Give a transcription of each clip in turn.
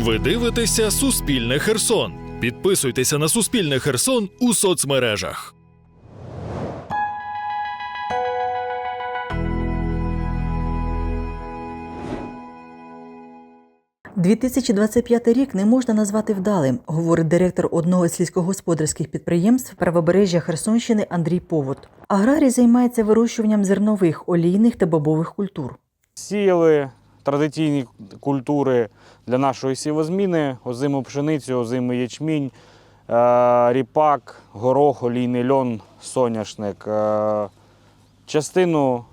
Ви дивитеся Суспільне Херсон. Підписуйтеся на Суспільне Херсон у соцмережах. – 2025 рік не можна назвати вдалим, говорить директор одного з сільськогосподарських підприємств правобережжя Херсонщини Андрій Повод. Аграрій займається вирощуванням зернових, олійних та бобових культур. Сіяли традиційні культури для нашої сівозміни, озиму пшеницю, озимий ячмінь, е, ріпак, горох, олійний льон, соняшник. Е, Частину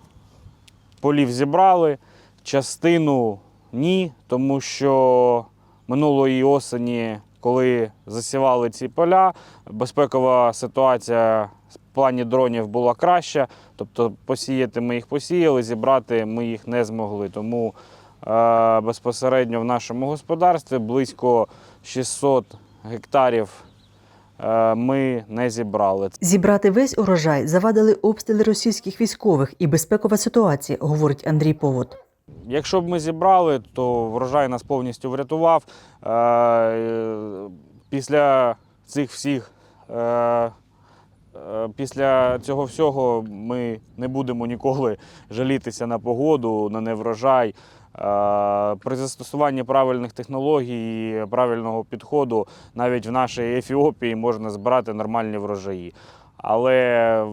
полів зібрали, частину ні, тому що минулої осені, коли засівали ці поля, безпекова ситуація плані дронів була краща. Тобто посіяти ми їх посіяли, зібрати ми їх не змогли. Тому е, безпосередньо в нашому господарстві близько 600 гектарів е, ми не зібрали. Зібрати весь урожай завадили обстріли російських військових і безпекова ситуація, говорить Андрій Повод. Якщо б ми зібрали, то врожай нас повністю врятував. Е, Після цих всіх, після цього всього ми не будемо ніколи жалітися на погоду, на неврожай. Е, При застосуванні правильних технологій, правильного підходу, навіть в нашій Ефіопії можна збирати нормальні врожаї. Але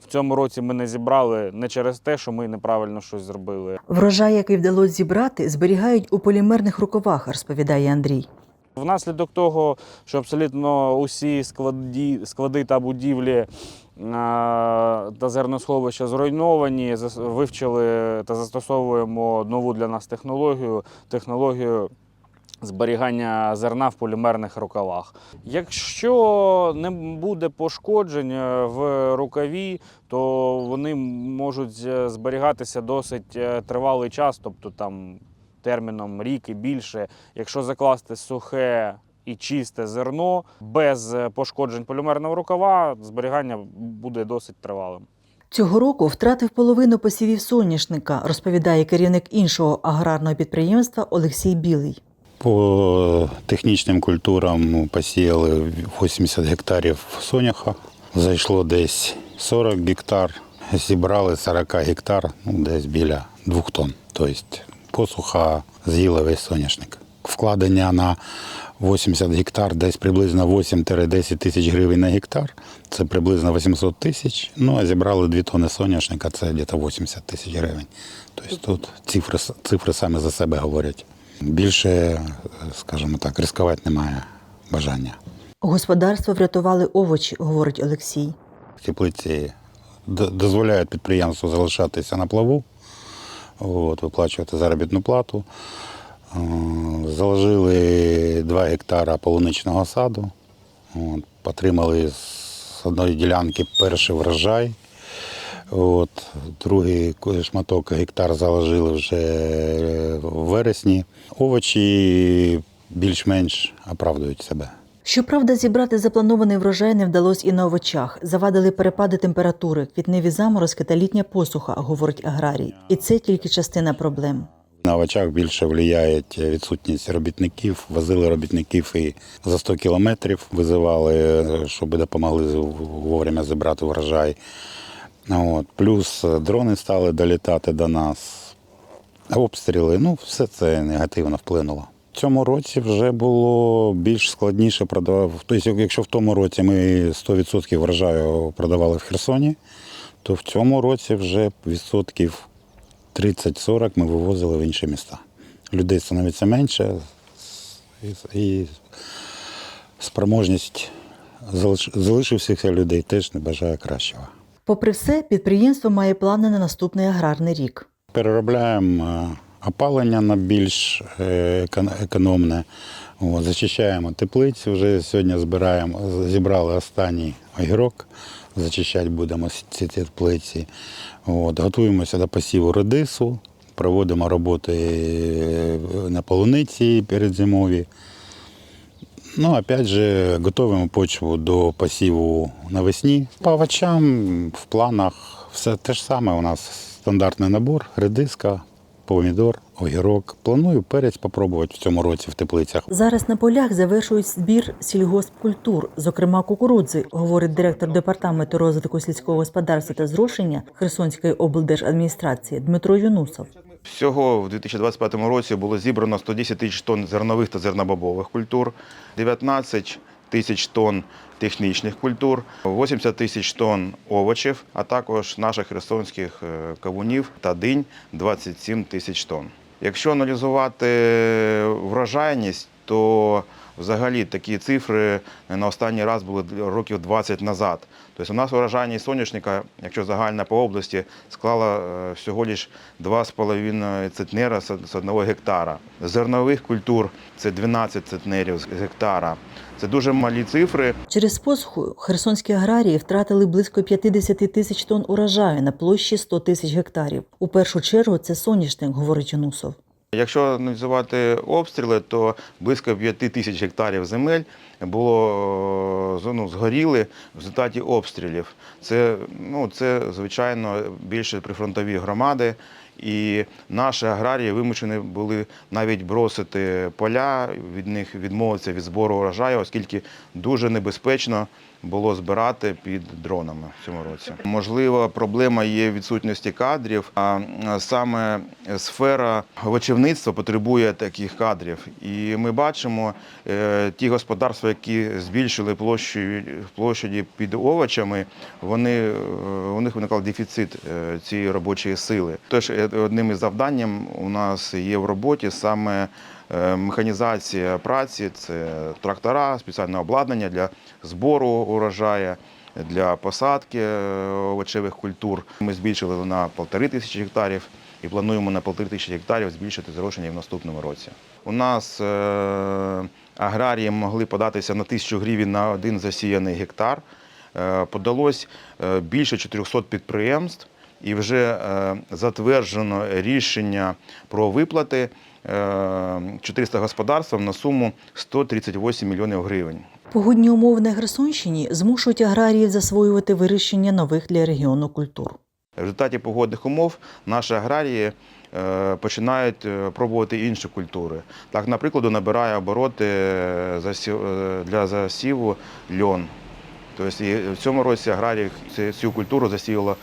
в цьому році ми не зібрали не через те, що ми неправильно щось зробили, Врожай, який вдалося зібрати, зберігають у полімерних рукавах, розповідає Андрій. Внаслідок того, що абсолютно усі складі, склади та будівлі та зерносховища зруйновані, вивчили та застосовуємо нову для нас технологію технологію зберігання зерна в полімерних рукавах. Якщо не буде пошкоджень е, в рукаві, то вони можуть е, зберігатися досить е, тривалий час, тобто там терміном рік і більше. Якщо закласти сухе і чисте зерно без е, пошкоджень полімерного рукава, зберігання буде досить тривалим. Цього року втратив половину посівів соняшника, розповідає керівник іншого аграрного підприємства Олексій Білий. По технічним культурам посіяли 80 гектарів соняха. Зайшло десь 40 гектар, зібрали 40 гектар, ну, десь біля 2 тонн. Тобто посуха з'їла весь соняшник. Вкладення на 80 гектар десь приблизно 8-10 тисяч гривень на гектар. Це приблизно 800 тисяч. Ну а зібрали 2 тонни соняшника, це десь 80 тисяч гривень. Тобто тут цифри, цифри саме за себе говорять. Більше, скажімо так, ризикувати немає бажання. Господарство врятували овочі, говорить Олексій. Теплиці дозволяють підприємству залишатися на плаву, от, виплачувати заробітну плату. Е, Заложили 2 гектара полуничного саду, от, отримали з одної ділянки перший врожай. От, другий шматок гектар заложили вже в вересні. Овочі більш-менш оправдують себе. Щоправда, зібрати запланований врожай не вдалося і на овочах. Завадили перепади температури, квітневі заморозки та літня посуха, говорить аграрій. І це тільки частина проблем. На овочах більше впливає відсутність робітників. Возили робітників і за 100 кілометрів визивали, щоб допомогли вовремя зібрати врожай. От. Плюс дрони стали долітати до нас. Обстріли, ну все це негативно вплинуло. В цьому році вже було більш складніше продавати. Тобто, якщо в тому році ми 100% врожаю продавали в Херсоні, то в цьому році вже відсотків 30-40 ми вивозили в інші міста. Людей становиться менше і, спроможність залиш- залишившихся людей теж не бажає кращого. Попри все, підприємство має плани на наступний аграрний рік. Переробляємо е, опалення на більш е, економне. От, зачищаємо теплиці. Вже сьогодні збираємо, зібрали останній огірок. Зачищати будемо ці теплиці. От, готуємося до посіву редису, проводимо роботи е, на полуниці передзимові. Ну, опять же, готуємо почву до посіву навесні. По овочам в планах все те ж саме. У нас стандартний набор, редиска, помідор, огірок. Планую перець попробувати в цьому році в теплицях. Зараз на полях завершують збір сільгоспкультур, зокрема кукурудзи, говорить директор департаменту розвитку сільського господарства та зрошення Херсонської облдержадміністрації Дмитро Юнусов. Всього в 2025 році було зібрано 110 тисяч тонн зернових та зернобобових культур, 19 тисяч тонн технічних культур, 80 тисяч тонн овочів, а також наших херсонських е, кавунів та динь 27 тисяч тонн. Якщо аналізувати врожайність, то взагалі такі цифри на останній раз були років 20 назад. Тобто у нас врожайність соняшника, якщо загальна по області, склала е, всього лиш 2,5 центнера з одного гектара. Зернових культур це 12 центнерів з гектара. Це дуже малі цифри. Через посуху херсонські аграрії втратили близько 50 тисяч тонн урожаю на площі 100 тисяч гектарів. У першу чергу це соняшник, говорить Юнусов. Якщо аналізувати обстріли, то близько 5 тисяч гектарів земель було е, ну, згоріли в результаті обстрілів. Це, ну, це звичайно більше прифронтові громади. І наші аграрії вимушені були навіть бросити поля, від них відмовитися від збору урожаю, оскільки дуже небезпечно було збирати під дронами в цьому році. Можливо, проблема є в відсутності кадрів, а саме сфера овочівництва потребує таких кадрів. І ми бачимо е, ті господарства, які збільшили площу площаді під овочами, вони е, у них виникав дефіцит е, цієї робочої сили. Тож одним із завданням у нас є в роботі саме механізація праці, це трактора, спеціальне обладнання для збору урожаю, для посадки е, овочевих культур. Ми збільшили на полтори тисячі гектарів і плануємо на полтори тисячі гектарів збільшити зрошення в наступному році. У нас е, аграрії могли податися на тисячу гривень на один засіяний гектар. Е, Подалось е, більше 400 підприємств і вже е, затверджено рішення про виплати е, 400 господарствам на суму 138 мільйонів гривень. Погодні умови на Херсонщині змушують аграріїв засвоювати вирощення нових для регіону культур. В результаті погодних умов наші аграрії е, починають е, пробувати інші культури. Так, наприклад, набирає обороти е, е, для засіву льон. Тобто і в цьому році аграрії цю- культуру засіяло е,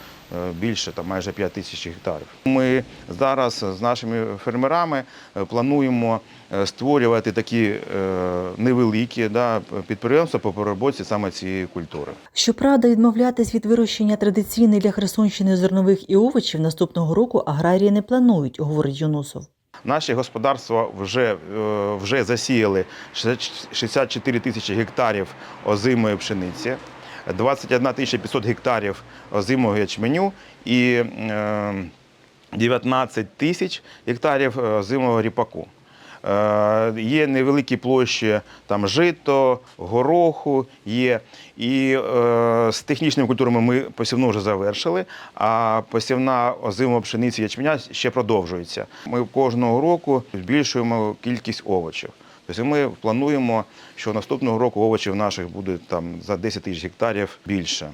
більше, там майже 5 тисяч гектарів. Ми зараз з нашими фермерами е, плануємо е, створювати такі е, невеликі да, підприємства по переробці саме цієї культури. Щоправда, відмовлятись від вирощення традиційних для Херсонщини зернових і овочів наступного року аграрії не планують, говорить Юнусов. Наші господарства вже, е, вже засіяли 64 тисячі гектарів озимої пшениці, 21 тисяча 500 гектарів озимого ячменю і е, 19 тисяч гектарів е, озимого ріпаку. Е, Є невеликі площі там жито, гороху є. І е, з технічними культурами ми посівну вже завершили, а посівна озимова пшениці ячменя ще продовжується. Ми кожного року збільшуємо кількість овочів. Тобто ми плануємо, що наступного року овочів наших буде там за 10 тисяч гектарів більше.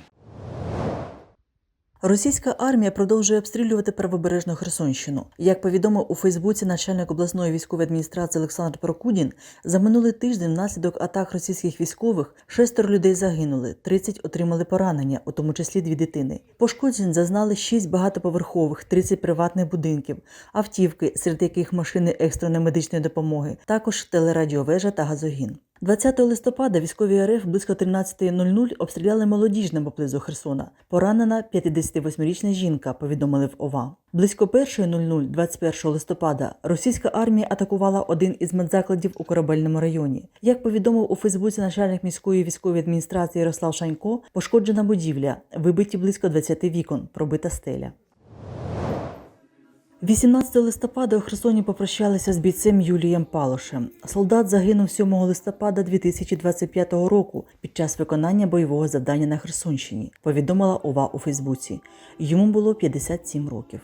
Російська армія продовжує обстрілювати правобережну Херсонщину. Як повідомив у Фейсбуці начальник обласної військової адміністрації Олександр Прокудін, за минулий тиждень внаслідок атак російських військових шестеро людей загинули, 30 отримали поранення, у тому числі дві дитини. Пошкоджень зазнали 6 багатоповерхових, 30 приватних будинків, автівки, серед яких машини екстреної медичної допомоги, також телерадіовежа та газогін. 20 листопада військові РФ близько 13.00 обстріляли молодіжне поблизу Херсона. Поранена 58-річна жінка, повідомили в ОВА. Близько 1.00 21 листопада російська армія атакувала один із медзакладів у корабельному районі. Як повідомив у Фейсбуці начальник міської військової адміністрації Ярослав Шанько, пошкоджена будівля, вибиті близько 20 вікон, пробита стеля. 18 листопада у Херсоні попрощалися з бійцем Юлієм Палошем. Солдат загинув 7 листопада 2025 року під час виконання бойового завдання на Херсонщині, повідомила ОВА у Фейсбуці. Йому було 57 років.